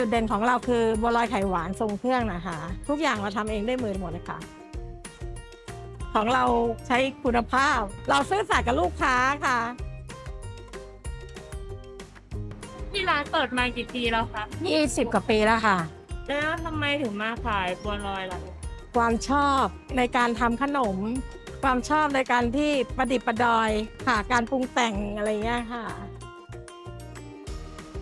จุดเด่นของเราคือบัวลอยไข่หวานทรงเครื่องนะคะ ทุกอย่างเราทำเองด้วยมือหมดเลยค่ะของเราใช้คุณภาพ เราซื่อสัตย์กับลูกค้าค่ะที่ร้านเปิดมากี่ปีแล้วคะ20กว่าปีแล้วค่ะ แล้วทำไมถึงมาขายบัวลอยล่ะความชอบในการทำขนม ความชอบในการที่ประดิษฐ์ประดอยค่ะการปรุงแต่งอะไรเงี้ยค่ะ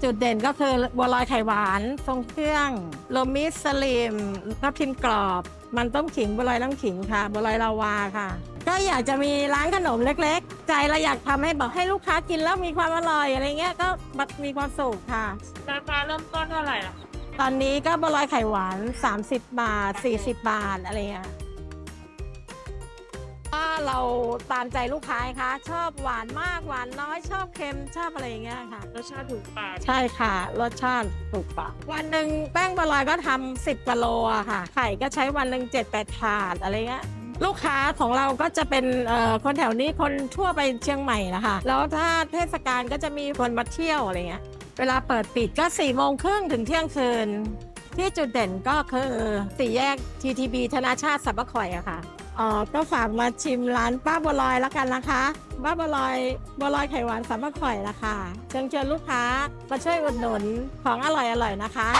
จุดเด่นก็คือบัวลอยไข่หวาน ทรงเครื่องโรลมิสสลิมทับทิมกรอบ มันต้มขิงบัวลอยน้ำขิงค่ะบัวลอยลาวาค่ะ ก็อยากจะมีร้านขนมเล็ก ๆ ใจเราอยากทำให้บอกให้ลูกค้ากินแล้วมีความอร่อยอะไรเงี้ยก็มีความสุขค่ะ ราคาเริ่มต้นเท่าไหร่ล่ะตอนนี้ก็บัวลอยไข่หวาน 30 บาท 40 บาทอะไรเงี้ยว่า เราตามใจลูกค้าค่ะชอบหวานมากหวานน้อยชอบเค็มชอบอะไรอย่างเงี้ยค่ะ รสชาติถูกปากใช่ค่ะ รสชาติถูกปากวันหนึ่งแป้งบัวลอยก็ทำ10กว่าโลอะค่ะ ไข่ก็ใช้วันหนึ่ง7 8ถาดอะไรเงี้ยลูกค้าของเราก็จะเป็นเอ่อคนแถวนี้คนทั่วไปเชียงใหม่นะคะ แล้วถ้าเทศกาลก็จะมีคนมาเที่ยวอะไรเงี้ยเวลาเปิดปิดก็4ี่โมงครึ่งถึงเที่ยงคืน ที่จุดเด่นก็คือสี่แยก TTB ธนาชาติสับปะข่อยอะค่ะ อ๋อก็ฝากมาชิมร้านป้าบัวลอยแล้วกันนะคะป้าบัวลอยบัวลอยไข่หวานสามะข่อยนะคะเชิญชวนลูกค้ามาช่วยอุดหนุนของอร่อยๆนะคะ